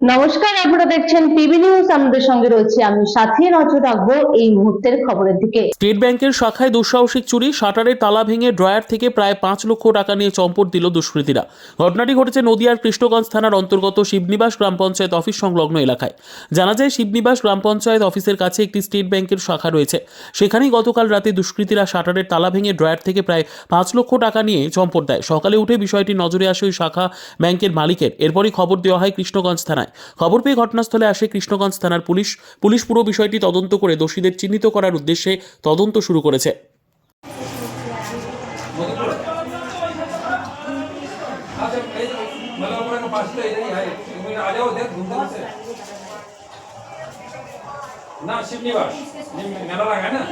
নমস্কার, আপনারা দেখছেন পিবি নিউজ আমাদের সঙ্গে রয়েছে আমি সাথে, নজর রাখব এই মুহূর্তের খবরের দিকে। স্টেট ব্যাংকের শাখায় দুঃসাহসিক চুরি, শাটারের তালা ভেঙে ড্রয়ার থেকে প্রায় পাঁচ লক্ষ টাকা নিয়ে চম্পট দিল দুষ্কৃতীরা। ঘটনাটি ঘটেছে নদিয়ার কৃষ্ণগঞ্জ থানার অন্তর্গত শিবনিবাস গ্রাম পঞ্চায়েত অফিস সংলগ্ন এলাকায়। জানা যায়, শিবনিবাস গ্রাম পঞ্চায়েত অফিসের কাছে একটি স্টেট ব্যাংকের শাখা রয়েছে। সেখানেই গতকাল রাতে দুষ্কৃতীরা শাটারের তালা ভেঙে ড্রয়ার থেকে প্রায় পাঁচ লক্ষ টাকা নিয়ে চম্পট দেয়। সকালে উঠে বিষয়টি নজরে আসে ওই শাখা ব্যাংকের মালিকের। এরপরই খবর দেওয়া হয় কৃষ্ণগঞ্জ থানায়। খবর পেয়ে ঘটনাস্থলে আসে কৃষ্ণগঞ্জ থানার পুলিশ। পুলিশ পুরো বিষয়টি তদন্ত করে দোষীদের চিহ্নিত করার উদ্দেশ্যে তদন্ত শুরু করেছে। না শিবনিবাস মেলা লাগায় না